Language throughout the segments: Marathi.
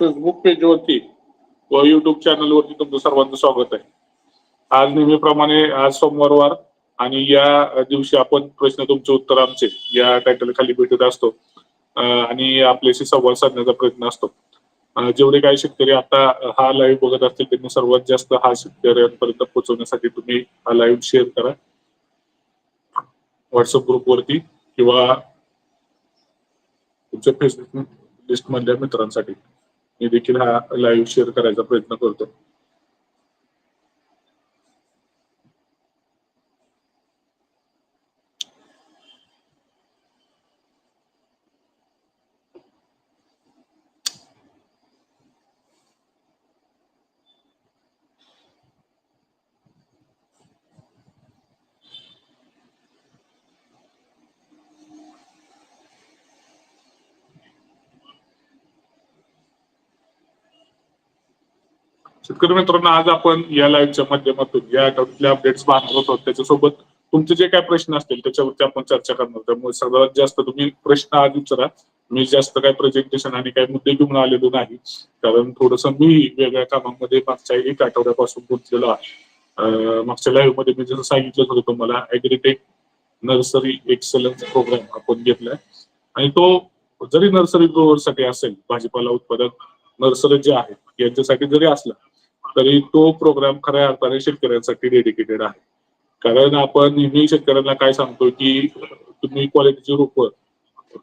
फेसबुक पेजवरती व युट्यूब चॅनलवरती तुमचं सर्वांचं स्वागत आहे. आज नेहमीप्रमाणे आज सोमवारवार आणि या दिवशी आपण प्रश्न तुमचे उत्तर आमचे या टायटल खाली भेटत असतो. आणि आपल्याशी संवाद साधण्याचा प्रयत्न असतो. जेवढे काही शेतकरी आता हा लाईव्ह बघत असतील त्यांनी सर्वात जास्त हा शेतकऱ्यांपर्यंत पोहोचवण्यासाठी तुम्ही हा लाईव्ह शेअर करा. व्हॉट्सअप ग्रुपवरती किंवा तुमच्या फेसबुक लिस्ट मधल्या मित्रांसाठी. मी देखील हा लाईव्ह शेअर करायचा प्रयत्न करतो. शेतकरी मित्रांनो आज आपण या लाईव्हच्या माध्यमातून या आठवड्यातले अपडेट्स पाहणार होतो. त्याच्यासोबत तुमचे जे काय प्रश्न असतील त्याच्यावरती आपण चर्चा करणार त्यामुळे सर्वात जास्त तुम्ही प्रश्न आज विचारा मी जास्त काय प्रेझेंटेशन आणि काही मुद्दे घेऊन आलेलो नाही. कारण थोडस मी वेगळ्या कामामध्ये मागच्या एक आठवड्यापासून गुंतलेलो आहे. मागच्या लाईव्हमध्ये मी जसं सांगितलं होतं तुम्हाला अॅग्रिटेक नर्सरी एक्सलन्स प्रोग्राम आपण घेतलाय. आणि तो जरी नर्सरी ग्रोवर साठी असेल भाजीपाला उत्पादक नर्सरी जे आहेत यांच्यासाठी जरी असला तरी तो प्रोग्राम खऱ्या अर्थाने शेतकऱ्यांसाठी डेडिकेटेड आहे. कारण आपण नेहमी शेतकऱ्यांना काय सांगतो की तुम्ही क्वालिटीची रोपं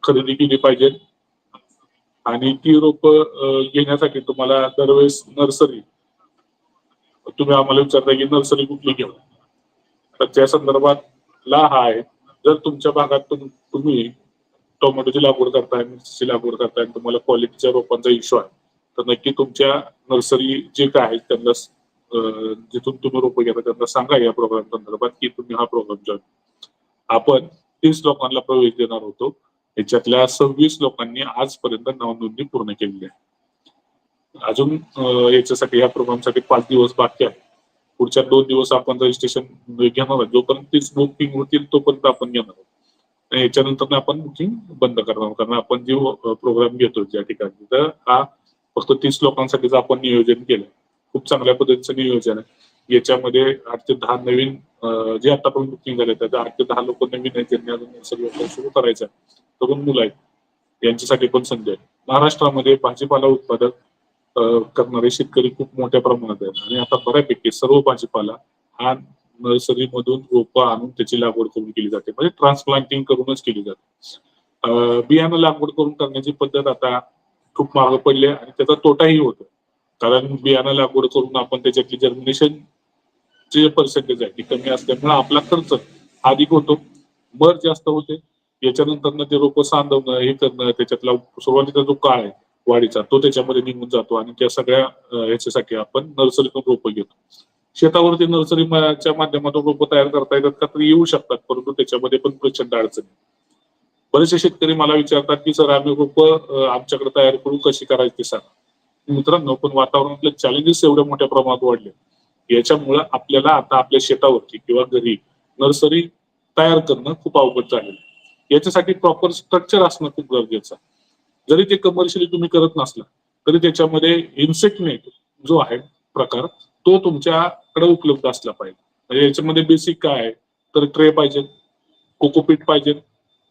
खरेदी केली पाहिजे. आणि ती रोपं घेण्यासाठी तुम्हाला दरवेळेस नर्सरी तुम्ही आम्हाला विचारता की नर्सरी कुठली घेऊ तर त्या संदर्भात ला हा आहे. जर तुमच्या भागात तुम- तुम्ही टोमॅटोची लागवड करताय मिरची लागवड करताय आणि तुम्हाला क्वालिटीच्या रोपांचा इश्यू आहे. तर नक्की तुमच्या नर्सरी जे काय आहेत त्यांना जिथून तुम्ही रोपं घेता त्यांना सांगा या प्रोग्राम संदर्भात की तुम्ही हा प्रोग्राम जॉईन आपण तीस लोकांना प्रवेश देणार होतो. याच्यातल्या सव्वीस लोकांनी आजपर्यंत नावनोंदणी पूर्ण केलेली आहे. अजून याच्यासाठी या प्रोग्रामसाठी पाच दिवस बाकी आहे पुढच्या दोन दिवस आपण रजिस्ट्रेशन घेणार आहोत. जोपर्यंत तीच बुकिंग होतील तोपर्यंत आपण घेणार आहोत. आणि याच्यानंतर आपण बुकिंग बंद करणार कारण आपण जे प्रोग्राम घेतो ज्या ठिकाणी तर हा फक्त तीस लोकांसाठीच आपण नियोजन केलं खूप चांगल्या पद्धतीचं नियोजन आहे. याच्यामध्ये आठ ते दहा नवीन जे आतापर्यंत बुकिंग झाले त्यात आठ ते दहा लोक नवीन आहेत ज्यांनी अजून सगळं सुरू करायचं आहे. तरुण मुलं आहेत. यांच्यासाठी पण संधी आहे. महाराष्ट्रामध्ये भाजीपाला उत्पादक करणारे शेतकरी खूप मोठ्या प्रमाणात आहेत. आणि आता बऱ्यापैकी सर्व भाजीपाला हा नर्सरी मधून रोपं आणून त्याची लागवड करून केली जाते. म्हणजे ट्रान्सप्लांटिंग करूनच केली जाते. बियाणं लागवड करून करण्याची पद्धत आता खूप महाग पडले आणि त्याचा तोटाही होतो. कारण बियाणं लागवड करून आपण त्याच्यातली जर्मिनेशन जे पर्सेंटेज आहे ती कमी असल्यामुळे आपला खर्च अधिक होतो. मर जास्त होते. याच्यानंतर ते रोप सांधवणं हे करणं त्याच्यातला सुरुवातीचा जो काळ आहे वाढीचा तो त्याच्यामध्ये निघून जातो आणि त्या सगळ्या ह्याच्यासाठी याच्यासाठी आपण नर्सरीतून रोपं घेतो. शेतावरती नर्सरीच्या माध्यमातून रोपं तयार करता येतात का तर येऊ शकतात परंतु त्याच्यामध्ये पण प्रचंड अडचणी बरेचसे शेतकरी मला विचारतात की सर आम्ही खूप आमच्याकडे तयार करू कशी करायची ते सांगा. मित्रांनो पण वातावरणातले चॅलेंजेस एवढ्या मोठ्या प्रमाणात वाढले याच्यामुळं आपल्याला आता आपल्या शेतावरती किंवा घरी नर्सरी तयार करणं खूप अवघड झालेलं याच्यासाठी प्रॉपर स्ट्रक्चर असणं खूप गरजेचं आहे. जरी ते कमर्शियली तुम्ही करत नसला तरी त्याच्यामध्ये इन्सेक्ट नेट जो आहे प्रकार तो तुमच्याकडे उपलब्ध असला पाहिजे. म्हणजे याच्यामध्ये बेसिक काय आहे? तर ट्रे पाहिजे कोकोपीट पाहिजे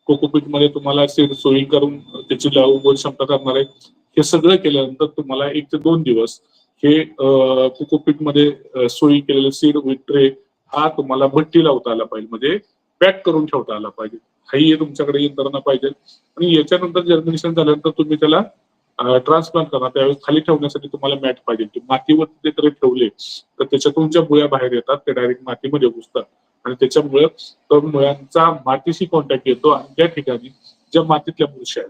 कोकोपीटमध्ये तुम्हाला सीड सोयी करून त्याची लागवड क्षमता करणार आहे. हे सगळं केल्यानंतर तुम्हाला एक ते दोन दिवस हे कोकोपीटमध्ये सोयी केलेले सीड विट्रे हा तुम्हाला भट्टी लावता आला पाहिजे. म्हणजे पॅक करून ठेवता आला पाहिजे. हाही तुमच्याकडे यंत्रणा पाहिजे. आणि याच्यानंतर जर्मिनेशन झाल्यानंतर तुम्ही त्याला ट्रान्सप्लांट करणार त्यावेळेस खाली ठेवण्यासाठी तुम्हाला मॅट पाहिजे. मातीवर मातीवरती ते तरी ठेवले तर त्याच्यातून ज्या बुया बाहेर येतात ते डायरेक्ट मातीमध्ये घुसतात. आणि त्याच्यामुळे तरुण मुळ्यांचा मातीशी कॉन्टॅक्ट येतो आणि त्या ठिकाणी ज्या मातीतल्या बुरशी आहेत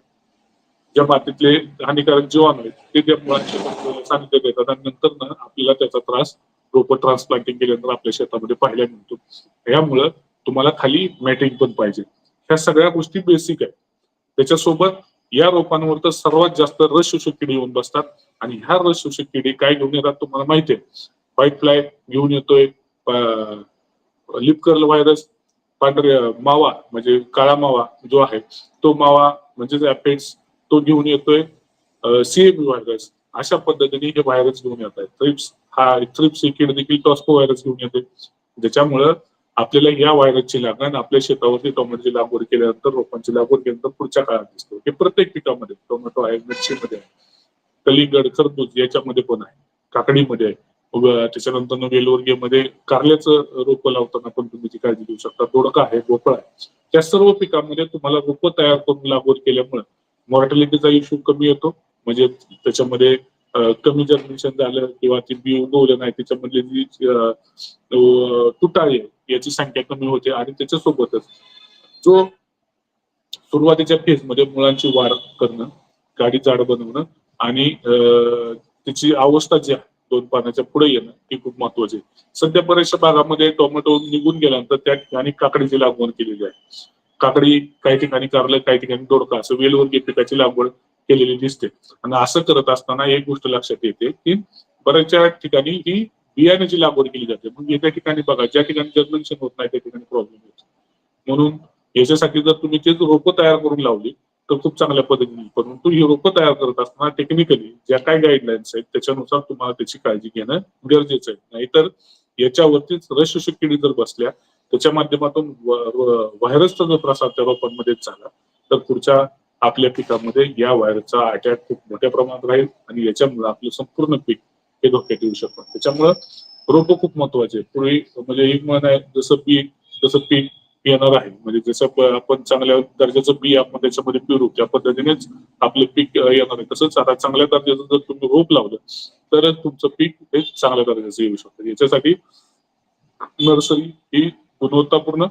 ज्या मातीतले हानिकारक जीवाणू आहेत ते त्या मुळांच्या सानिध्यात देतात आणि नंतर ना आपल्याला त्याचा त्रास रोपं ट्रान्सप्लांटिंग केल्यानंतर आपल्या शेतामध्ये पाहायला मिळतो यामुळं तुम्हाला खाली मॅटिंग पण पाहिजे. ह्या सगळ्या गोष्टी बेसिक आहेत. त्याच्यासोबत या रोपांवर तर सर्वात जास्त रस शोषक किडी येऊन बसतात आणि ह्या रस शोषक किडी काय घेऊन येतात तुम्हाला माहिती आहे. व्हाईट फ्लाय घेऊन येतोय लिपकर्ल व्हायरस पांढरे मावा म्हणजे काळा मावा जो आहे तो मावा म्हणजेच ऍपेट्स तो घेऊन येतोय सीएबी व्हायरस अशा पद्धतीने हे व्हायरस घेऊन येत आहेत. थ्रिप्स हा थ्रिप्स ही कीड देखील टॉस्को व्हायरस घेऊन येते. ज्याच्यामुळं आपल्याला या व्हायरसची लागण आपल्या शेतावरती टोमॅटोची लागवड केल्यानंतर रोपांची लागवड केल्यानंतर पुढच्या काळात दिसतो. हे प्रत्येक पिकामध्ये टोमॅटो आहे मिरचीमध्ये आहे कलिंगड खरबूज याच्यामध्ये पण आहे काकडीमध्ये आहे. त्याच्यानंतर वेलवर्गीयमध्ये कारल्याचं रोप लावताना पण तुम्ही ती काळजी घेऊ शकता. दोडका आहे भोपळा आहे. त्या सर्व पिकांमध्ये तुम्हाला रोपं तयार करून लागवड केल्यामुळे मॉर्टॅलिटीचा इश्यू कमी येतो. म्हणजे त्याच्यामध्ये कमी जर्मिनेशन झालं किंवा ती बी उगवलं नाही त्याच्यामधली जी तुटाळी याची संख्या कमी होते आणि त्याच्यासोबतच जो सुरुवातीच्या फेजमध्ये मुळांची वाढ करणं गाडी जाड बनवणं आणि त्याची अवस्था जी आहे दोन पाण्याच्या पुढे येणं ही खूप महत्त्वाचे सध्या बऱ्याचशा भागामध्ये टोमॅटो निघून गेल्यानंतर त्या ठिकाणी काकडीची लागवड केलेली आहे. काकडी काही ठिकाणी कारलं काही ठिकाणी दोडका असं वेलवर्गीय पिकाची लागवड केलेली दिसते. आणि असं करत असताना एक गोष्ट लक्षात येते की बऱ्याचशा ठिकाणी ही बियाण्याची लागवड केली जाते. मग एका ठिकाणी बघा ज्या ठिकाणी जर्मिनेशन होत नाही त्या ठिकाणी प्रॉब्लेम येतो. म्हणून याच्यासाठी जर तुम्ही ते रोपं तयार करून लावली तर खूप चांगल्या पद्धतीने परंतु ही रोपं तयार करत असताना टेक्निकली ज्या काय गाईडलाईन्स आहेत त्याच्यानुसार तुम्हाला त्याची काळजी घेणं गरजेचं आहे. नाहीतर याच्यावरतीच रशुष किडी जर बसल्या त्याच्या माध्यमातून व्हायरसचा जर प्रसार त्या रोपांमध्येच झाला तर पुढच्या आपल्या पिकामध्ये या व्हायरसचा अटॅक खूप मोठ्या प्रमाणात राहील आणि याच्यामुळे आपलं संपूर्ण पीक हे धोक्यात येऊ शकतं. त्याच्यामुळं रोपं खूप महत्त्वाचे आहेत. पूर्वी म्हणजे एक म्हण आहे जसं पीक जसं पीक येणार आहे. म्हणजे जसं आपण चांगल्या दर्जाचं बी आपण त्याच्यामध्ये पेरू त्या पद्धतीनेच आपले पीक येणार आहे. तसंच आता चांगल्या दर्जाचं जर तुम्ही रोप लावलं तर तुमचं पीक हे चांगल्या दर्जाचं येऊ शकतं. याच्यासाठी नर्सरी ही गुणवत्तापूर्ण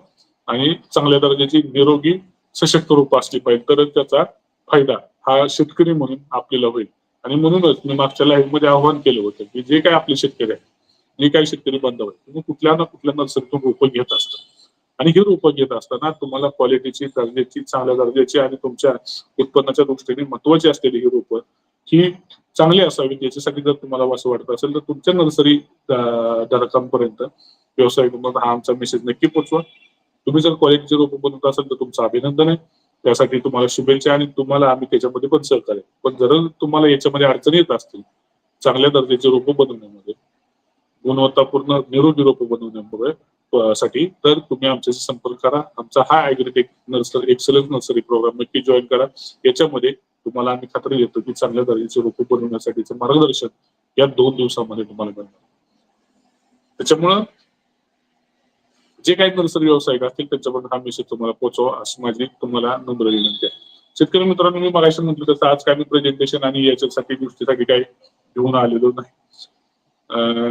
आणि चांगल्या दर्जाची निरोगी सशक्त रूप असली पाहिजे. तरच त्याचा फायदा हा शेतकरी म्हणून आपल्याला होईल. आणि म्हणूनच मी मागच्या लाईफमध्ये आवाहन केलं होतं की जे काय आपले शेतकरी आहेत जे काही शेतकरी बांधव आहेत तुम्ही कुठल्या ना कुठल्या नर्सरीतून रोपं घेत असतात. आणि ही रोपं घेत असताना तुम्हाला क्वालिटीची दर्जाची चांगल्या दर्जाची आणि तुमच्या उत्पन्नाच्या दृष्टीने महत्वाची असलेली ही रोपं ही चांगली असावीत. याच्यासाठी जर तुम्हाला असं वाटत असेल तर तुमच्या नर्सरी धारकांपर्यंत व्यवसाय हा आमचा मेसेज नक्की पोचवा. तुम्ही जर क्वालिटीचे रोप बनवत असाल तर तुमचं अभिनंदन आहे. त्यासाठी तुम्हाला शुभेच्छा आणि तुम्हाला आम्ही त्याच्यामध्ये पण सहकार्य पण जर तुम्हाला याच्यामध्ये अडचणी येत असतील चांगल्या दर्जाचे रोपं बनवण्यामध्ये गुणवत्तापूर्ण निरोगी रोपं बनवण्यामुळे साठी. तर तुम्ही आमच्याशी संपर्क करा. आमचा हा agritech nursery excellence nursery program नक्की जॉईन करा. याच्यामध्ये तुम्हाला आम्ही खात्री देतो की चांगल्या दर्जाचे रोपं बनवण्यासाठीचं मार्गदर्शन या दोन दिवसामध्ये तुम्हाला मिळणार. त्याच्यामुळं जे काही नर्सरी व्यावसायिक असतील त्यांच्यापर्यंत हा मेसेज तुम्हाला पोहोचवा अशी माझी तुम्हाला नम्र विनंती आहे. शेतकरी मित्रांनो मी मगाशी म्हटलं तसं आज काय मी प्रेझेंटेशन आणि याच्यासाठी गोष्टीसाठी काही घेऊन आलेलो नाही.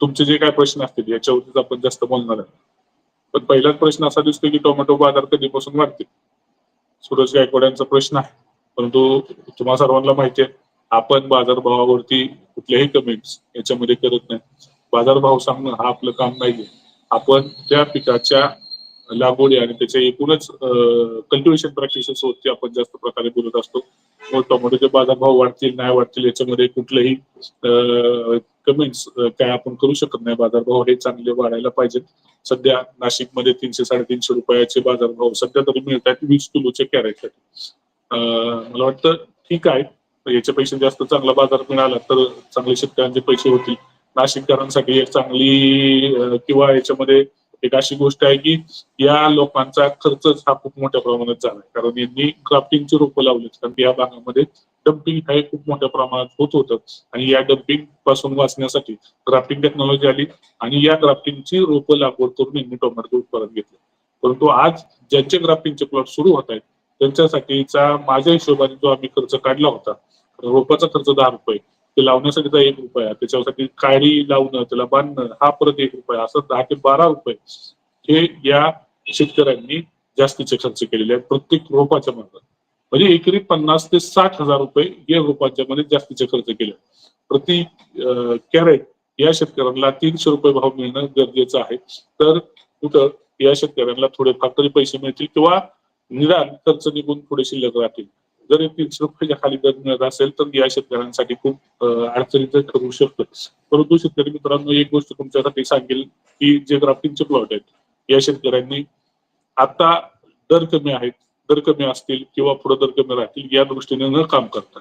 तुमचे जे काय प्रश्न असतील याच्यावरतीच आपण जास्त बोलणार आहे. पण पहिलाच प्रश्न असा दिसतो की टोमॅटो बाजार कधीपासून वाढतील सूरज गायकवाड यांचा प्रश्न आहे. परंतु तुम्हाला सर्वांना माहिती आहे आपण बाजारभावावरती कुठल्याही कमेंट्स याच्यामध्ये करत नाही. बाजारभाव सांगणं हा आपलं काम नाहीये. आपण त्या पिकाच्या लागवडी आणि त्याच्या एकूणच कल्टिवेशन प्रॅक्टिसेस वरती आपण जास्त प्रकारे बोलत असतो. मग टोमॅटोचे बाजारभाव वाढतील नाही वाढतील याच्यामध्ये कुठलेही कमेंट्स काय आपण करू शकत नाही. बाजारभाव हे चांगले वाढायला पाहिजेत. सध्या नाशिकमध्ये तीनशे साडेतीनशे रुपयाचे बाजारभाव सध्या तरी मिळत आहेत वीस किलोचे कॅरेटसाठी. मला वाटतं ठीक आहे. याच्यापेक्षा जास्त चांगला बाजार मिळाला तर चांगले शेतकऱ्यांचे पैसे होतील. नाशिककरांसाठी एक चांगली किंवा याच्यामध्ये एक अशी गोष्ट आहे की या लोकांचा खर्चच हा खूप मोठ्या प्रमाणात झाला आहे कारण यांनी क्राफ्टिंगची रोपं लावलीत. कारण या भागामध्ये डम्पिंग हे खूप मोठ्या प्रमाणात होत होतं. आणि या डम्पिंगपासून वाचण्यासाठी ग्राफ्टिंग टेक्नॉलॉजी आली आणि या क्राफ्टिंगची रोपं लागवड करून यांनी टोमॅटो उत्पादन घेतलं. परंतु आज ज्यांचे ग्राफ्टिंगचे प्लॉट सुरू होत आहेत त्यांच्यासाठीचा माझ्या हिशोबाने जो आम्ही खर्च काढला होता रोपाचा खर्च दहा रुपये. ते लावण्यासाठीचा एक रुपया त्याच्यासाठी काळी लावणं त्याला बांधणं हा परत एक रुपया असं दहा ते बारा रुपये हे या शेतकऱ्यांनी जास्तीचे खर्च केलेले आहेत प्रत्येक रोपाच्या मागे. म्हणजे एकरी पन्नास ते साठ हजार रुपये या रोपांच्या मध्ये जास्तीचे खर्च केले प्रति कॅरेट या शेतकऱ्यांना तीनशे रुपये भाव मिळणं गरजेचं आहे. तर कुठं या शेतकऱ्यांना थोडेफार तरी पैसे मिळतील किंवा निदान खर्च निघून थोडे शिल्लक राहतील. जर तीनशे रुपयाच्या खाली दर मिळत असेल तर या शेतकऱ्यांसाठी खूप अडचणीचं ठरू शकतं. परंतु शेतकरी मित्रांनो एक गोष्ट तुमच्यासाठी सांगेल की जे ग्राफ्टिंगचे प्लॉट आहेत या शेतकऱ्यांनी आता दर कमी आहेत दर कमी असतील किंवा पुढे दर कमी राहतील या दृष्टीने न काम करतात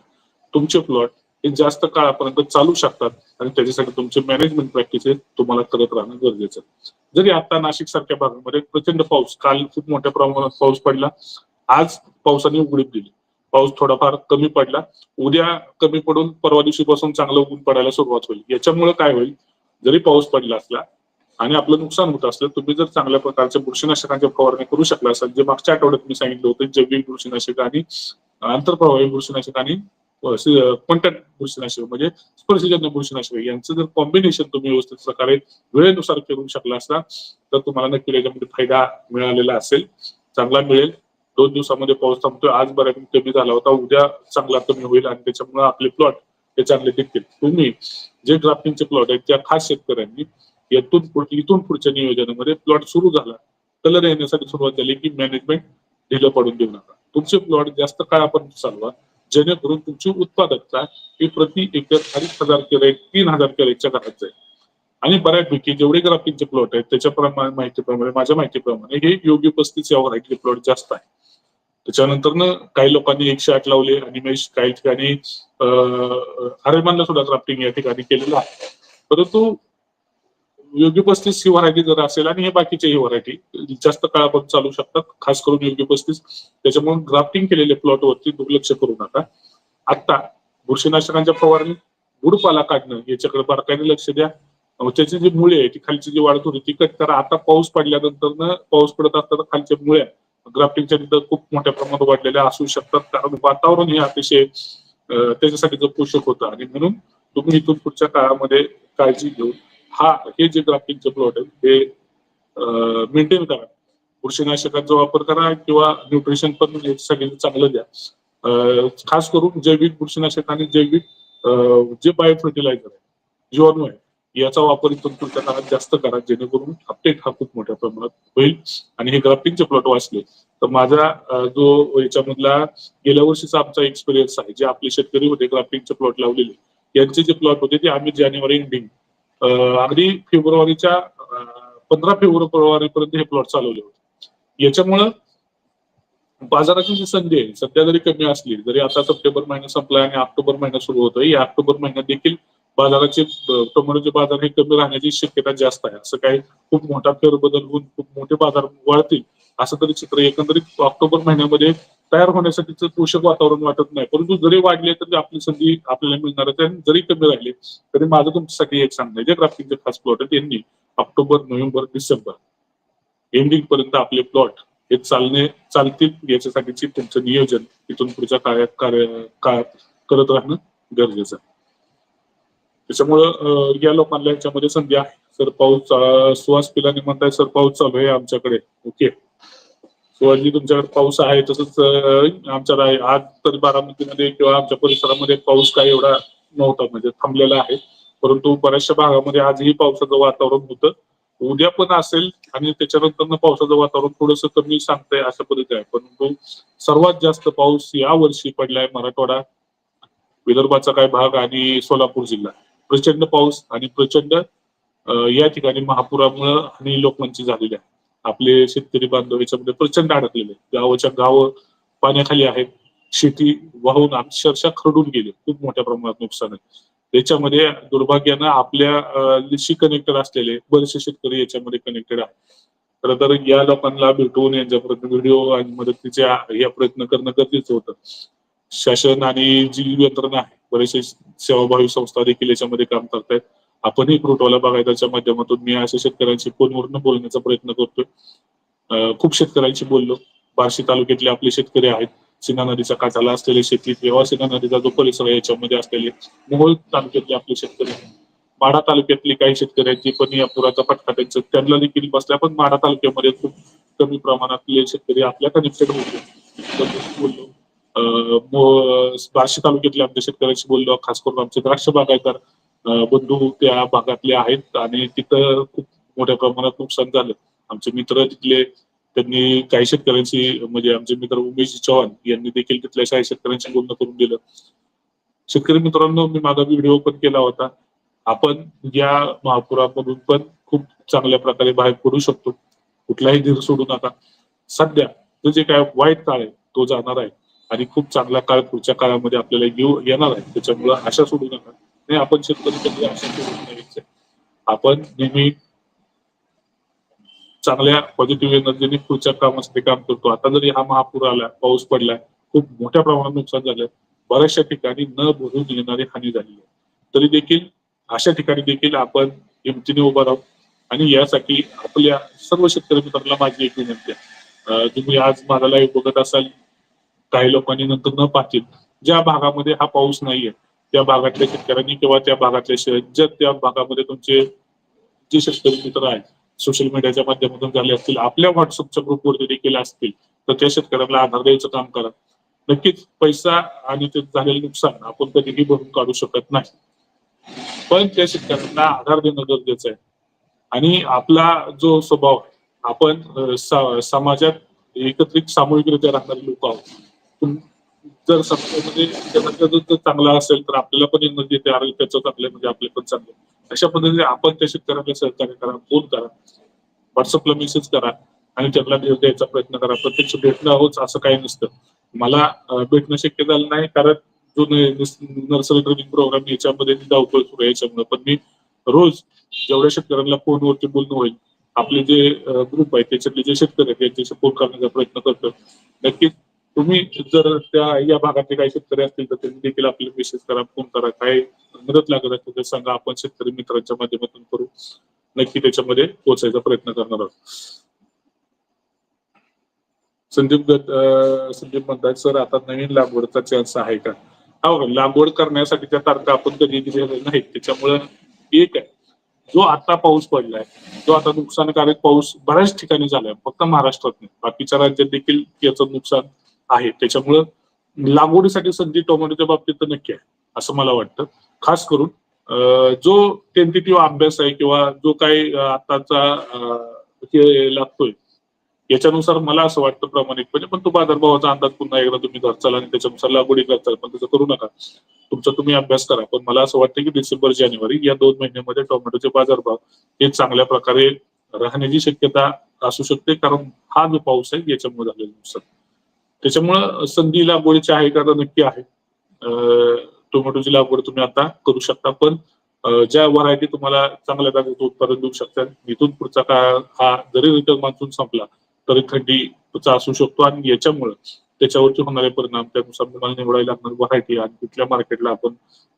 तुमचे प्लॉट हे जास्त काळापर्यंत चालू शकतात आणि त्याच्यासाठी तुमचे मॅनेजमेंट प्रॅक्टिसेस तुम्हाला करत राहणं गरजेचं जरी आता नाशिक सारख्या भागामध्ये प्रचंड पाऊस काल खूप मोठ्या प्रमाणात पाऊस पडला आज पावसाने उघडीप दिली. पाऊस थोडाफार कमी पडला. उद्या कमी पडून परवा दिवशीपासून चांगलं ऊन पडायला सुरुवात होईल. याच्यामुळे काय होईल? जरी पाऊस पडला असला आणि आपलं नुकसान होत असलं तुम्ही जर चांगल्या प्रकारच्या बुरशीनाशकांची फवारणी करू शकला असाल जे मागच्या आठवड्यात मी सांगितलं होतं जैविक बुरशीनाशक आणि आंतरप्रभावी बुरशीनाशक आणि कॉन्टॅक्ट बुरशीनाशक म्हणजे स्पर्शजन्य बुरशीनाशक यांचं जर कॉम्बिनेशन तुम्ही व्यवस्थित प्रकारे वेळेनुसार करू शकला असता तर तुम्हाला नक्की याच्यामध्ये फायदा मिळालेला असेल चांगला मिळेल. दोन दिवसामध्ये पाऊस थांबतोय. आज बऱ्यापैकी कमी झाला होता. उद्या चांगला कमी होईल आणि त्याच्यामुळे आपले प्लॉट हे चांगले टिकतील तुम्ही जे ड्राफ्टिंगचे प्लॉट आहेत त्या खास शेतकऱ्यांनी यातून इथून पुढच्या नियोजनामध्ये प्लॉट सुरू झाला. कलर येण्यासाठी सुरुवात झाली की मॅनेजमेंट ढिलं पडून देऊ नका. तुमचे प्लॉट जास्त काळापर्यंत चालवा जेणेकरून तुमची उत्पादकता ही प्रति एकर अडीच हजार कॅरेट तीन हजार कॅरेटच्या घरात जाईल. आणि बऱ्यापैकी जेवढे ग्राफिकचे प्लॉट आहेत त्याच्या प्रमाणे माहितीप्रमाणे माझ्या माहितीप्रमाणे हे योग्य पस्तीस यावर प्लॉट जास्त आहे त्याच्यानंतर काही लोकांनी एकशे आठ लावले आणि काही ठिकाणी आरेमानला सुद्धा क्राफ्टिंग या ठिकाणी केलेलं आहे. परंतु योग्य पस्तीस ही व्हरायटी जर असेल आणि हे बाकीचे ही व्हरायटी जास्त काळापर्यंत चालू शकतात खास करून योग्य पस्तीस. त्याच्यामुळे ग्राफ्टिंग केलेले प्लॉट वरती दुर्लक्ष करू नका. आता बुरशीनाशकांच्या फवारणी गुडपाला काढणं याच्याकडे बारकाईने लक्ष द्या. त्याची जी मुळे आहे ती खालची जी वाढत होती ती कट करा. आता पाऊस पडल्यानंतर पाऊस पडत असताना खालच्या मुळ्या ग्राफ्टिंगच्या तिथं खूप मोठ्या प्रमाणात वाढलेल्या असू शकतात. कारण वातावरण हे अतिशय त्याच्यासाठी जर पोषक होतं. आणि म्हणून तुम्ही इथून पुढच्या काळामध्ये काळजी घेऊन हा हे जे ग्राफ्टिंगचे प्लॉट आहे ते मेंटेन करा. बुरशीनाशकांचा वापर करा किंवा न्यूट्रिशन पण म्हणजे याच्यासाठी चांगलं द्या. खास करून जैविक बुरशीनाशक आणि जैविक जे बायो फर्टिलायझर आहे जीवाणू आहे याचा वापर इथून काळात जास्त करा जेणेकरून अपटेक हा खूप मोठ्या प्रमाणात होईल. आणि हे ग्राफ्टिंगचे प्लॉट वाचले. तर माझा जो याच्यामधला गेल्या वर्षीचा आमचा एक्सपिरियन्स आहे जे आपले शेतकरी होते ग्राफ्टिंगचे प्लॉट लावलेले यांचे जे प्लॉट होते ते आम्ही जानेवारी एंडिंग अगदी फेब्रुवारीच्या पंधरा फेब्रुवारीपर्यंत हे प्लॉट चालवले होते. याच्यामुळं बाजाराची जी संधी आहे सध्या जरी कमी असली जरी आता सप्टेंबर महिना संपला आणि ऑक्टोबर महिना सुरू होतोय या ऑक्टोबर महिन्यात देखील बाजाराचे टोमॅटोचे बाजार हे कमी राहण्याची शक्यता जास्त आहे. असं काही खूप मोठा फेरबदल होऊन खूप मोठे बाजार वाढतील असं तरी चित्र एकंदरीत ऑक्टोबर महिन्यामध्ये तयार होण्यासाठीच पोषक वातावरण वाटत नाही. परंतु जरी वाढले तरी आपली संधी आपल्याला मिळणार आहे. आणि जरी कमी राहिले तरी माझं तुमच्यासाठी एक सांगणं आहे. जे ग्राफिकचे खास प्लॉट आहेत. त्यांनी ऑक्टोबर नोव्हेंबर डिसेंबर एंडिंग पर्यंत आपले प्लॉट हे चालणे चालतील याच्यासाठीची तुमचं नियोजन इथून पुढच्या काळात कार्य काळात करत राहणं गरजेचं आहे. त्याच्यामुळं या लोकांना याच्यामध्ये संधी आहे. सर पाऊस सुहास पिलाने म्हणताय सर पाऊस चालू आहे आमच्याकडे. ओके. सुहासजी तुमच्याकडे पाऊस आहे तसंच आमच्या आज तर बारामतीमध्ये किंवा आमच्या परिसरामध्ये पाऊस काही एवढा नव्हता म्हणजे थांबलेला आहे. परंतु बऱ्याचशा भागामध्ये आजही पावसाचं वातावरण होतं. उद्या पण असेल आणि त्याच्यानंतर पावसाचं वातावरण थोडस कमी सांगतंय अशा पद्धती आहे. परंतु सर्वात जास्त पाऊस या वर्षी पडलाय मराठवाडा विदर्भाचा काही भाग आणि सोलापूर जिल्हा. प्रचंड पाऊस आणि प्रचंड या ठिकाणी महापुरामुळे आणि लोकमांची झालेली आहे. आपले शेतकरी बांधव याच्यामध्ये प्रचंड अडकलेले गावाच्या गाव पाण्याखाली आहेत. शेती वाहून अक्षरशः खरडून गेले. खूप मोठ्या प्रमाणात नुकसान आहे. त्याच्यामध्ये दुर्भाग्यानं आपल्या शी कनेक्टेड असलेले बरेचसे शेतकरी याच्यामध्ये कनेक्टेड आहेत. खर तर या लोकांना भेटवून यांच्या व्हिडिओ आणि मदतीचे या प्रयत्न करणं गरजेचं होतं. शासन आणि जी यंत्रणा आहे बरेचसे सेवाभावी संस्था देखील याच्यामध्ये काम करतायत. आपणही फ्रुटवाला बागायताच्या माध्यमातून मी अशा शेतकऱ्यांशी फोनवरून बोलण्याचा प्रयत्न करतोय. खूप शेतकऱ्यांशी बोललो. बार्शी तालुक्यातले आपले शेतकरी आहेत. सिन्हा नदीचा काठाला असलेले शेती किंवा सिन्हा नदीचा जो परिसर आहे याच्यामध्ये असलेले मोहोळ तालुक्यातले आपले शेतकरी माढा तालुक्यातले काही शेतकरी आहेत पण या पुराचा फटका त्यांचं. त्यांना देखील बसल्या पण माढा तालुक्यामध्ये खूप कमी प्रमाणातले शेतकरी आपल्या कनेक्टेड होते. बोललो. बार्शी तालुक्यातले आमच्या शेतकऱ्यांशी बोललो खास करून आमचे द्राक्ष बागायतदार बंधू त्या भागातले आहेत आणि तिथं खूप मोठ्या प्रमाणात नुकसान झालं. आमचे मित्र तिथले त्यांनी काही शेतकऱ्यांशी म्हणजे आमचे मित्र उमेश चव्हाण यांनी देखील तिथल्या काही शेतकऱ्यांशी बोलणं करून दिलं. शेतकरी मित्रांनो मी माझा व्हिडिओ पण केला होता. आपण या महापुरामधून पण खूप चांगल्या प्रकारे बाहेर पडू शकतो. कुठलाही धीर सोडू नका. सध्या तो जे काय वाईट काळ आहे तो जाणार आहे. आणि खूप चांगला काळ पुढच्या काळामध्ये आपल्याला येऊ येणार आहे. त्याच्यामुळे आशा सोडू नका. नाही आपण शेतकरी कधी आशा सोडू नये आपण नेहमी चांगल्या पॉझिटिव्ह एनर्जीने पुढच्या कामासाठी काम करतो. आता जरी हा महापूर आला पाऊस पडला खूप मोठ्या प्रमाणात नुकसान झालंय बऱ्याचशा ठिकाणी न भरून येणारी हानी झाली आहे. तरी देखील अशा ठिकाणी देखील आपण हिमतीने उभा राहू. आणि यासाठी आपल्या सर्व शेतकरी मित्रांना माझी एक विनंती आहे. तुम्ही आज माझा लाईव्ह बघत असाल काही लोकांनी नंतर न पाहतील. ज्या भागामध्ये हा पाऊस नाहीये त्या भागातल्या शेतकऱ्यांनी किंवा त्या भागातल्या शे- त्या भागामध्ये तुमचे जे शेतकरी मित्र आहेत सोशल मीडियाच्या माध्यमातून झाले असतील आपल्या व्हॉट्सअपच्या ग्रुपवरती देखील असतील तर त्या शेतकऱ्यांना आधार द्यायचं काम करा. नक्कीच पैसा आणि ते झालेलं नुकसान आपण कधीही भरून काढू शकत नाही. पण त्या शेतकऱ्यांना आधार देणं गरजेचं आहे. आणि आपला जो स्वभाव आपण समाजात एकत्रित सामूहिकरित्या राहणारे लोक आहोत. जर समाजामध्ये म्हणजे त्याचा जर चांगला असेल तर आपल्याला पण एनर्जी तयार होईल त्याचं चांगलं म्हणजे आपले पण चांगले अशा पद्धतीने आपण त्या शेतकऱ्यांना सहकार्य करा फोन करा. व्हॉट्सअपला मेसेज करा आणि त्यांना भेट द्यायचा प्रयत्न करा. प्रत्यक्ष भेटणं आहोत असं काही नसतं. मला भेटणं शक्य झालं नाही कारण जो नर्सरी ट्रेनिंग प्रोग्राम याच्यामध्ये मी धावतोय सुरू आहे याच्यामुळे. पण मी रोज जेवढ्या शेतकऱ्यांना फोनवरती बोलणं होईल आपले जे ग्रुप आहे त्याच्यातले जे शेतकरी आहेत त्यांच्याशी फोन करण्याचा प्रयत्न करतो नक्कीच तुम्ही जर त्या या भागातले काही शेतकरी असतील तर त्यांनी देखील आपले मेसेज करा फोन करा. काय मदत लागत असेल तर सांगा. आपण शेतकरी मित्रांच्या माध्यमातून करू. नक्की त्याच्यामध्ये पोहोचायचा प्रयत्न करणार आहोत. संदीप संदीप म्हणतात सर आता नवीन लागवडचा चान्स आहे का? हो लागवड करण्यासाठी त्या तारखा आपण कधी दिलेल्या नाहीत. त्याच्यामुळं एक आहे जो आता पाऊस पडलाय जो आता नुकसानकारक पाऊस बऱ्याच ठिकाणी झालाय फक्त महाराष्ट्रात नाही. बाकीच्या राज्यात देखील याचं नुकसान आहे. त्याच्यामुळं लागवडीसाठी संधी टोमॅटोच्या बाबतीत तर नक्की आहे असं मला वाटतं. खास करून जो टेंटेटिव्ह अभ्यास आहे किंवा जो काही आताचा लागतोय याच्यानुसार मला असं वाटतं प्रामाणिकपणे. पण तो बाजारभावाचा अंदाज पुन्हा एकदा तुम्ही धरचाल आणि त्याच्यानुसार लागवडी करताल पण तसं करू नका. तुमचा तुम्ही अभ्यास करा. पण मला असं वाटतं की डिसेंबर जानेवारी या दोन महिन्यामध्ये टोमॅटोचे बाजारभाव हे चांगल्या प्रकारे राहण्याची शक्यता असू शकते कारण हा जो पाऊस आहे याच्यामुळे झालेला नुकसान. त्याच्यामुळं संधी लागवडीची आहे का तर नक्की आहे. टोमॅटोची लागवड तुम्ही आता करू शकता पण ज्या व्हरायटी तुम्हाला चांगल्या दर्जाचं उत्पादन देऊ शकतात इथून पुढचा काळ हा जरी रिटर्न मान्सून संपला तरी थंडीचा असू शकतो आणि याच्यामुळे त्याच्यावरती होणारे परिणाम त्यानुसार तुम्हाला निवडायला लागणार व्हरायटी आणि कुठल्या मार्केटला आपण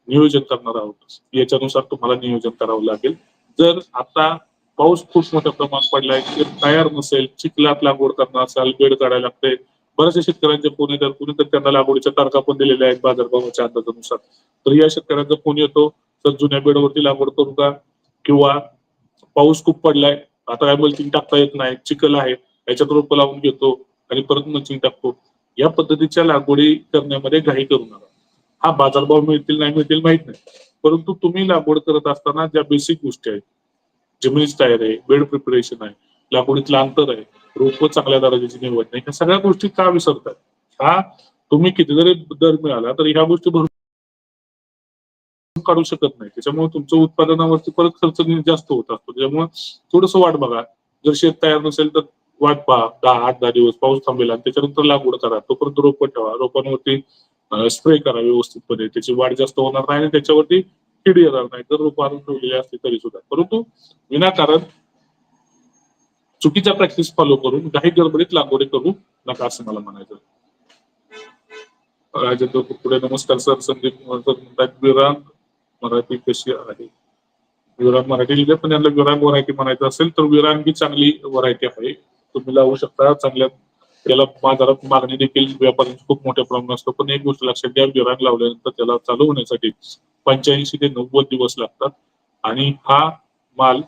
नियोजन करणार आहोत याच्यानुसार तुम्हाला नियोजन करावं लागेल. जर आता पाऊस खूप मोठ्या प्रमाणात पडलाय तयार नसेल चिखलात लागवड करणार असाल बेड काढायला लागते बऱ्याचशा शेतकऱ्यांचे फोन येतात. कुणी तर त्यांना लागवडीच्या तारखा पण दिलेल्या आहेत बाजारभावाच्या अंदाजानुसार. तर या शेतकऱ्यांचा फोन येतो तर जुन्या बेडवरती लागवड करू का? किंवा पाऊस खूप पडलाय आता काय मल्चिंग टाकता येत नाही चिखल आहे याच्यात रोपं लावून घेतो आणि परत मल्चिंग टाकतो. या पद्धतीच्या लागवडी करण्यामध्ये घाई करू नका. हा बाजारभाव मिळतील नाही मिळतील माहीत नाही. परंतु तुम्ही लागवड करत असताना ज्या बेसिक गोष्टी आहेत जमिनीची तयार आहे बेड प्रिपरेशन आहे लागवडीतलं अंतर आहे. रोप चांगल्या दर्जाची निवड नाही. ह्या सगळ्या गोष्टी का विसरतात हा? तुम्ही किती जरी दर मिळाला तर ह्या गोष्टी भरपूर काढू शकत नाही. त्याच्यामुळे तुमचं उत्पादनावरती परत खर्च जास्त होत असतो. त्याच्यामुळे थोडस वाट बघा. जर शेत तयार नसेल तर वाट पहा. दहा आठ दहा दिवस पाऊस थांबेल आणि त्याच्यानंतर लागवड करा. तोपर्यंत रोप ठेवा. रोपांवरती स्प्रे करा व्यवस्थितपणे. त्याची वाढ जास्त होणार नाही आणि त्याच्यावरती कीड येणार नाही. तर रोप आणून ठेवलेली असली तरी सुद्धा. परंतु विनाकारण चुकीच्या प्रॅक्टिस फॉलो करून काही गडबडीत लागवडी करू नका असं मला म्हणायचं राजेंद्र पुढे नमस्कार सर. संदीप म्हणतात विरांग मराठी कशी आहे? विरांग मराठी लिहिले पण यांना विरांग व्हरायटी म्हणायचं असेल तर विरांग ही चांगली व्हरायटी आहे. तुम्ही लावू शकता चांगल्या त्याला बाजारात मागणी देखील व्यापाऱ्यांची खूप मोठ्या प्रमाणात असतो. पण एक गोष्ट लक्षात घ्या विरांग लावल्यानंतर त्याला चालू होण्यासाठी पंच्याऐंशी ते नव्वद दिवस लागतात. आणि हा माल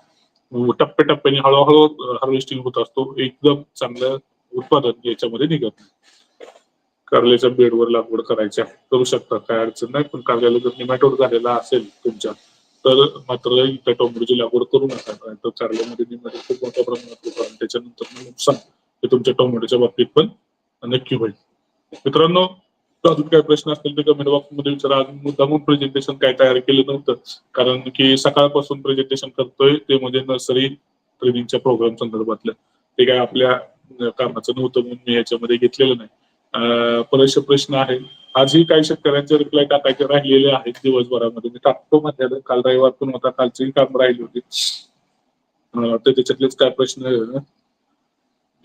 टप्प्याटप्प्याने हळूहळू हार्वेस्टिंग होत असतो. एकदम चांगलं उत्पादन याच्यामध्ये निघत नाही. कारल्याच्या बेडवर लागवड करायच्या करू शकता काय अडचण नाही. पण कारल्याला जर निमॅटोड झालेला असेल तुमच्या तर मात्र इथं टोमॅटोची लागवड करू नका. तर कारल्यामध्ये निमॅटोड खूप मोठ्या प्रमाणात होतं त्याच्यानंतर नुकसान हे तुमच्या टोमॅटोच्या बाबतीत पण नक्की होईल. मित्रांनो अजून काही प्रश्न असतील तर कमेंट बॉक्समध्ये विचारा. अजून मुद्दामून प्रेझेंटेशन काय तयार केलं नव्हतं. कारण की सकाळपासून प्रेझेंटेशन करतोय ते म्हणजे नर्सरी ट्रेनिंगच्या प्रोग्राम संदर्भातलं. ते काय आपल्या कामाचं नव्हतं म्हणून मी याच्यामध्ये घेतलेलं नाही. बरेचसे प्रश्न आहे आजही काही शेतकऱ्यांचे रिप्लाय टाकायचे राहिलेले आहेत दिवसभरामध्ये. मी टाकतो मध्ये काल रविवार पण होता. कालचीही काम राहिली होती. अं, तर त्याच्यातलेच काय प्रश्न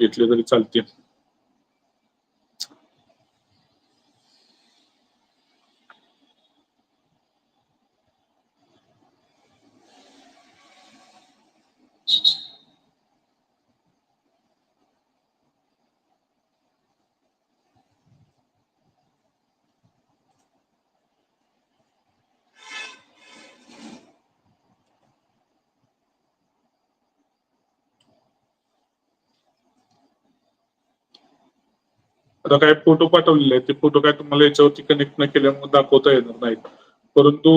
घेतले तरी चालतील. आता काय फोटो पाठवलेले आहेत. ते फोटो काय तुम्हाला याच्यावरती कनेक्ट न केल्यामुळे दाखवता येणार नाहीत. परंतु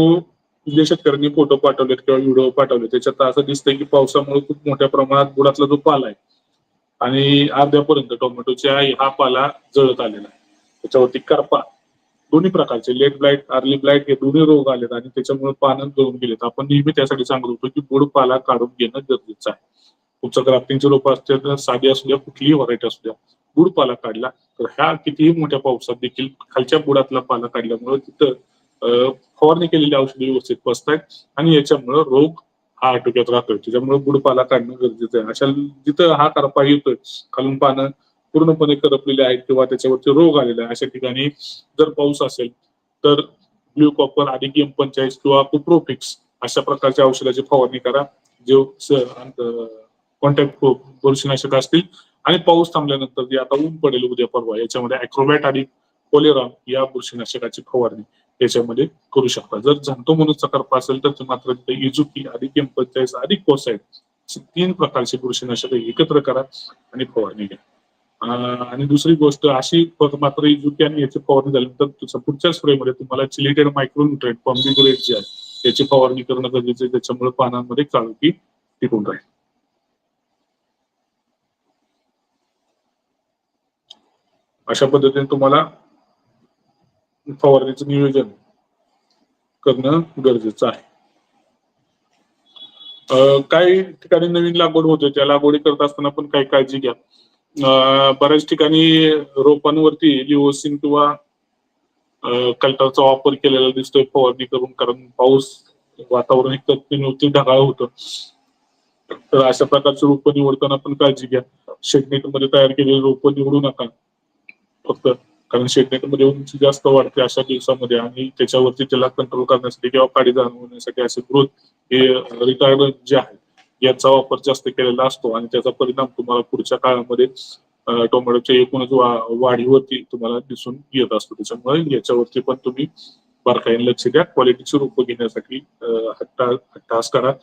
जे शेतकऱ्यांनी फोटो पाठवलेत किंवा व्हिडिओ पाठवले त्याच्यात असं दिसतंय की पावसामुळे खूप मोठ्या प्रमाणात बुडातला जो पाला आहे आणि अर्ध्यापर्यंत टोमॅटोच्या हा पाला जळत आलेला आहे. त्याच्यावरती करपा दोन्ही प्रकारचे लेट ब्लाइट अर्ली ब्लाइट हे दोन्ही रोग आलेत आणि त्याच्यामुळे पानं जळून गेलेत. आपण नेहमी त्यासाठी सांगत होतो की बुड पाला काढून घेणं गरजेचं आहे. तुमचं ग्राफ्टिंगचे रोप असते साधी असू द्या कुठलीही व्हरायटी असू द्या. बुड पाला काढला. तर ह्या कितीही मोठ्या पावसात देखील खालच्या बुडातला पाला काढल्यामुळे तिथं फवारणी केलेली औषधी व्यवस्थित पसतायत आणि याच्यामुळे रोग हा आटोक्यात राहतोय. त्याच्यामुळे बुडपाला काढणं गरजेचं आहे. अशा जिथं हा करपा येतोय खालून पानं पूर्णपणे करपलेले आहेत किंवा त्याच्यावरती रोग आलेला आहे अशा ठिकाणी जर पाऊस असेल तर ब्ल्यू कॉपर आणि गेम पंचायत किंवा कुप्रोफिक्स अशा प्रकारच्या औषधाची फवारणी करा. जे कॉन्टॅक्ट हो, बुरशीनाशक असतील आणि पाऊस थांबल्यानंतर जे आता ऊन पडेल उद्या परवा याच्यामध्ये अॅक्रोबॅट आणि कोलेरॉन या बुरशीनाशकाची फवारणी याच्यामध्ये करू शकता. जर झंतो म्हणून करपा असेल तर तुम्ही मात्र तिथे इजुकी अधिक केम्पचाईस अधिक कोसाईट असे तीन प्रकारचे बुरशीनाशक एकत्र करा आणि फवारणी घ्या. आणि दुसरी गोष्ट अशी मात्र इजुकी आणि याची फवारणी झाल्यानंतर तुझ्या पुढच्या स्प्रेमध्ये तुम्हाला चिलिटेड मायक्रोन्युट्रेट पॉम्बिग्रेट जे आहे याची फवारणी करणं गरजेचं आहे. त्याच्यामुळे पानांमध्ये काळोखी टिकून राहील. अशा पद्धतीने तुम्हाला फवारणीचं नियोजन करणं गरजेचं आहे. काही ठिकाणी नवीन लागवड होते त्या लागवडी करत असताना पण काही काळजी घ्या. बऱ्याच ठिकाणी रोपांवरती लिओसिन किंवा कल्टरचा वापर केलेला दिसतोय फवारणी करून कारण पाऊस वातावरण एक तर ढगाळ होतं. तर अशा प्रकारचे रोपं निवडताना पण काळजी घ्या. शेडनेटमध्ये तयार केलेली रोपं निवडू नका. फक्त. कारण शेडनेटमध्ये उंची जास्त वाढते अशा दिवसामध्ये आणि त्याच्यावरती त्याला कंट्रोल करण्यासाठी किंवा काडी जाणवण्यासाठी असे ग्रोथ हे रिटायर्ड जे आहे याचा वापर जास्त केलेला असतो आणि त्याचा परिणाम तुम्हाला पुढच्या काळामध्ये टोमॅटोच्या एकूणच वा- वाढीवरती तुम्हाला दिसून येत असतो. त्याच्यामुळे याच्यावरती पण तुम्ही बारकाईने लक्ष द्या. क्वालिटीची रूप घेण्यासाठी हट्टा हट्टास करा.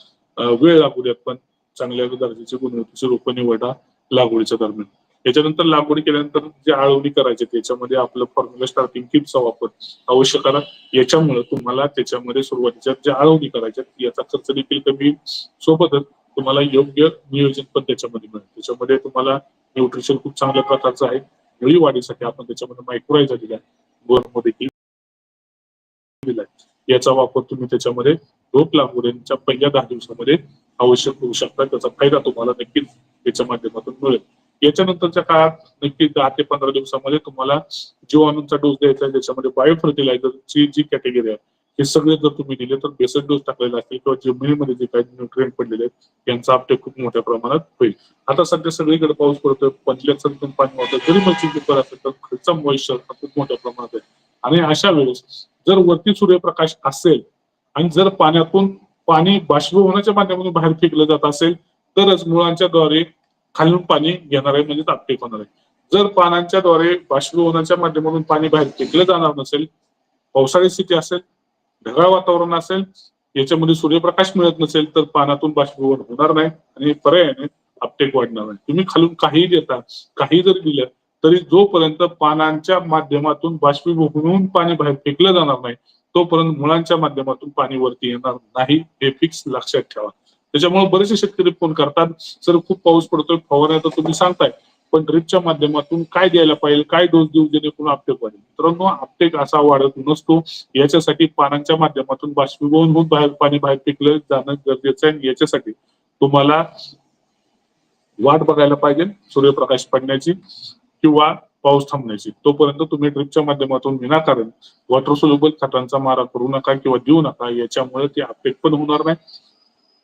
वेळ लागू द्यात पण चांगल्या दर्जाची गुणवत्तेची रोपं निवडा लागवडीच्या दरम्यान. याच्यानंतर लागवडी केल्यानंतर जे आळवणी करायचे त्याच्यामध्ये आपलं फॉर्म्युला स्टार्टिंग किटचा वापर अवश्य करा याच्यामुळे तुम्हाला त्याच्यामध्ये सुरुवातीच्या ज्या आळवणी करायच्या याचा खर्च देखील कमी सोबतच तुम्हाला योग्य नियोजन पण त्याच्यामध्ये मिळेल. त्याच्यामध्ये तुम्हाला न्यूट्रिशन खूप चांगल्या प्रकारचं आहे. मुळी वाढीसाठी आपण त्याच्यामध्ये मायक्रोरायझा दिला गोरमो देखील दिलाय. याचा वापर तुम्ही त्याच्यामध्ये रोप लागवडीच्या पहिल्या दहा दिवसामध्ये आवश्यक करू शकता त्याचा फायदा तुम्हाला नक्कीच त्याच्या माध्यमातून मिळेल. याच्यानंतरच्या काळात दहा ते पंधरा दिवसामध्ये तुम्हाला जीवाणूंचा डोस द्यायचा आहे त्याच्यामध्ये बायो फर्टिलायझरची जी कॅटेगरी आहे हे सगळे जर तुम्ही दिले तर बेसिक डोस टाकलेला असेल किंवा जमिनीमध्ये जे काही न्यूट्रिएंट पडलेले आहेत यांचा अपटेक खूप मोठ्या प्रमाणात होईल. आता सध्या सगळीकडे पाऊस पडतोय पंचल्याचं पण पाणी वाटतं जरी मच्छी पेपर असेल तर खालचा मॉइश्चर हा खूप मोठ्या प्रमाणात आहे. आणि अशा वेळेस जर वरती सूर्यप्रकाश असेल आणि जर पाण्यातून पाणी बाष्पीभवनाच्या माध्यमातून बाहेर फेकलं जात असेल तरच मुळांच्या द्वारे खालून पाणी घेणार आहे म्हणजे तापटेक होणार आहे. जर पानांच्या द्वारे बाष्पीभवनाच्या माध्यमातून पाणी बाहेर फेकलं जाणार नसेल पावसाळी स्थिती असेल ढगाळ वातावरण असेल याच्यामध्ये सूर्यप्रकाश मिळत नसेल तर पानातून बाष्पीभवन होणार नाही आणि पर्यायाने आपटेक वाढणार नाही. तुम्ही खालून काही देता काही जर दिलं तरी जोपर्यंत पानांच्या माध्यमातून बाष्पीभवन पाणी बाहेर फेकलं जाणार नाही तोपर्यंत मुळांच्या माध्यमातून पाणी वरती येणार नाही हे फिक्स लक्षात ठेवा. त्याच्यामुळे बरेचसे शेतकरी फोन करतात सर खूप पाऊस पडतोय फवारण्या तर तुम्ही सांगताय पण ड्रिपच्या माध्यमातून काय द्यायला पाहिजे काय डोस देऊ जेणेकरून आपटेक वाढेल मित्रांनो आपटेक असा वाढत नसतो याच्यासाठी पानांच्या माध्यमातून बाष्पीभवन होऊन बाहेर पाणी बाहेर फेकलं जाणं गरजेचं आहे याच्यासाठी तुम्हाला वाट बघायला पाहिजे सूर्यप्रकाश पडण्याची किंवा पाऊस थांबण्याची. तोपर्यंत तुम्ही ड्रिपच्या माध्यमातून विनाकारण वॉटर सोल्युबल खतांचा मारा करू नका किंवा देऊ नका याच्यामुळे ते आपटेक पण होणार नाही.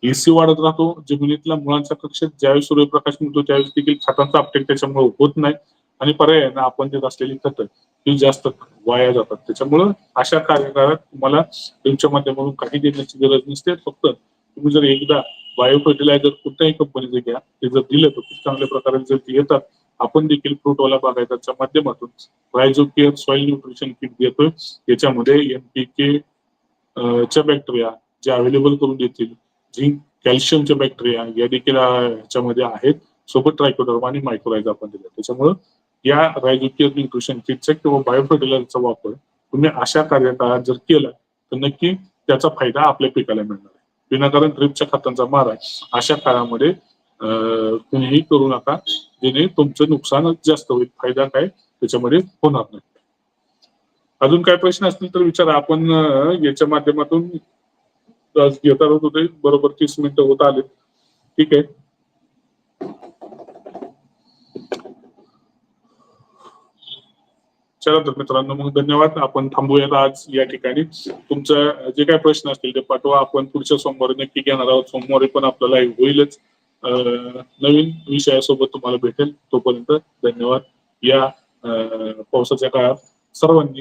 एसी वाढत राहतो. जमिनीतल्या मुळांच्या कक्षेत ज्यावेळी सूर्यप्रकाश मिळतो त्यावेळेस देखील खतांचा अपटेक त्याच्यामुळे होत नाही. आणि पर्यायानं आपण देत असलेली खतं ही जास्त वाया जातात. त्याच्यामुळं अशा कार्यकाळात तुम्हाला तुमच्या माध्यमातून काही देण्याची गरज नसते. फक्त तुम्ही जर एकदा बायो फर्टिलायझर कुठल्याही कंपनीचे घ्या ते जर दिलं तर खूप चांगल्या प्रकारे जर ते येतात. आपण देखील फ्रुटवाला बागायताच्या माध्यमातून Rhizo care soil nutrition kit देतोय. याच्यामध्ये एमपीके च्या बॅक्टेरिया जे अवेलेबल करून देतील. जी कॅल्शियमच्या बॅक्टेरिया या देखील ह्याच्यामध्ये आहेत सोबत ट्रायकोडर्मा आणि मायक्रोरायझ आपण दिले त्याच्यामुळं या रायझो न्यूट्रिशन किटचा किंवा बायोफर्टिलायझरचा वापर तुम्ही अशा कार्यकाळात जर केला तर नक्की त्याचा फायदा आपल्या पिकाला मिळणार आहे. विनाकारण ड्रिपच्या खतांचा मारा अशा काळामध्ये कुणीही करू नका जेणे तुमचं नुकसानच जास्त होईल. फायदा काय? त्याच्यामध्ये होणार नाही. अजून काय प्रश्न असतील तर विचारा. आपण याच्या माध्यमातून आज घेता होते बरोबर तीस मिनिटं होत आले ठीक आहे. चला तर मित्रांनो मग धन्यवाद. आपण थांबूयात आज या ठिकाणी. तुमचं जे काय प्रश्न असतील ते पाठवा. आपण पुढच्या सोमवारी नक्की घेणार आहोत. सोमवारी पण आपल्याला होईलच. नवीन विषयासोबत तुम्हाला भेटेल तोपर्यंत धन्यवाद. या पावसाच्या काळात सर्वांनी